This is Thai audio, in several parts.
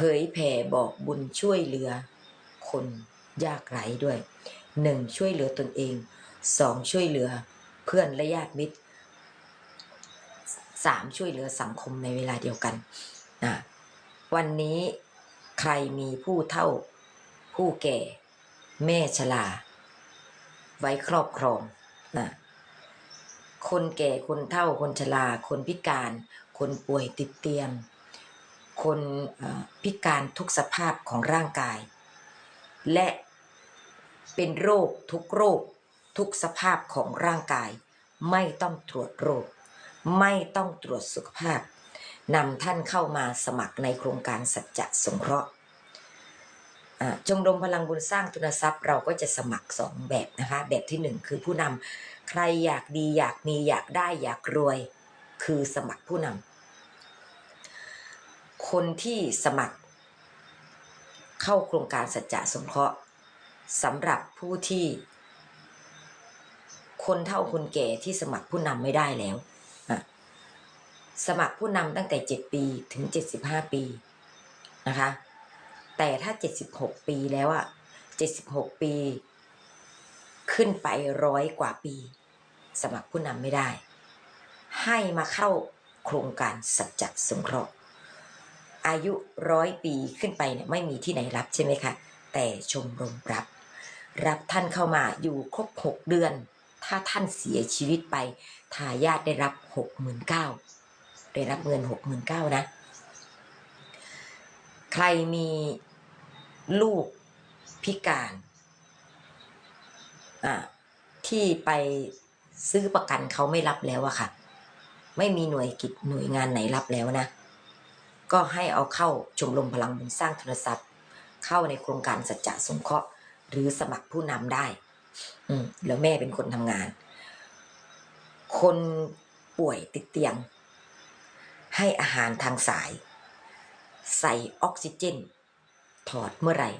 เผยแผ่บอกบุญช่วยเหลือ คนยากไร้ด้วยหนึ่งช่วยเหลือตนเองสองช่วยเหลือเพื่อนและญาติมิตรสามช่วยเหลือสังคมในเวลาเดียวกันนะวันนี้ใครมีผู้เท่า ผู้แก่ แม่ชราไว้ครอบครองนะคนแก่คนเฒ่าคนชราคนพิการ คนป่วยติดเตียง คนพิการทุกสภาพของร่างกาย และเป็นโรคทุกโรค ทุกสภาพของร่างกาย ไม่ต้องตรวจโรค ไม่ต้องตรวจสุขภาพนำท่านเข้ามาสมัครในโครงการสัจจะสงเคราะห์อ่าชมรมพลังบุญสร้างทุนทรัพย์เราก็จะสมัครสองแบบนะคะ แบบที่หนึ่งคือผู้นำใครอยากดีอยากมีอยากได้อยากรวย คือสมัครผู้นำ คนที่สมัคร เข้าโครงการสัจจะสงเคราะห์สำหรับผู้ที่ คนเท่าคนแก่ที่สมัครผู้นำไม่ได้แล้ว สมัครผู้นำตั้งแต่ 7 ปีถึง 75 ปีนะคะ แต่ถ้า 76 ปีแล้วอะ76 ปี ขึ้นไปร้อยกว่าปี สมัครผู้นำไม่ได้ ให้มาเข้าโครงการสัจจะสงเคราะห์ อายุร้อยปีขึ้นไปเนี่ยไม่มีที่ไหนรับใช่ไหมคะ แต่ชมรมรับ รับท่านเข้ามาอยู่ครบหกเดือน ถ้าท่านเสียชีวิตไปทายาทได้รับหกหมื่นเก้าได้รับเงินหกหมื่นเก้านะ ใครมีลูกพิการอ่าที่ไปซื้อประกันเขาไม่รับแล้วอะค่ะ ไม่มีหน่วยกิจหน่วยงานไหนรับแล้วนะ ก็ให้เอาเข้าชมรมพลังบุญสร้างทุนทรัพย์ เข้าในโครงการสัจจะสงเคราะห์ หรือสมัครผู้นำได้ อืมแล้วแม่เป็นคนทำงาน คนป่วยติดเตียง ให้อาหารทางสาย ใส่ออกซิเจน ถอดเมื่อไหร่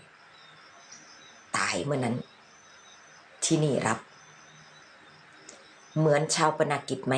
ตายเมื่อนั้น ที่นี่รับ เหมือนชาวปนากิจไหม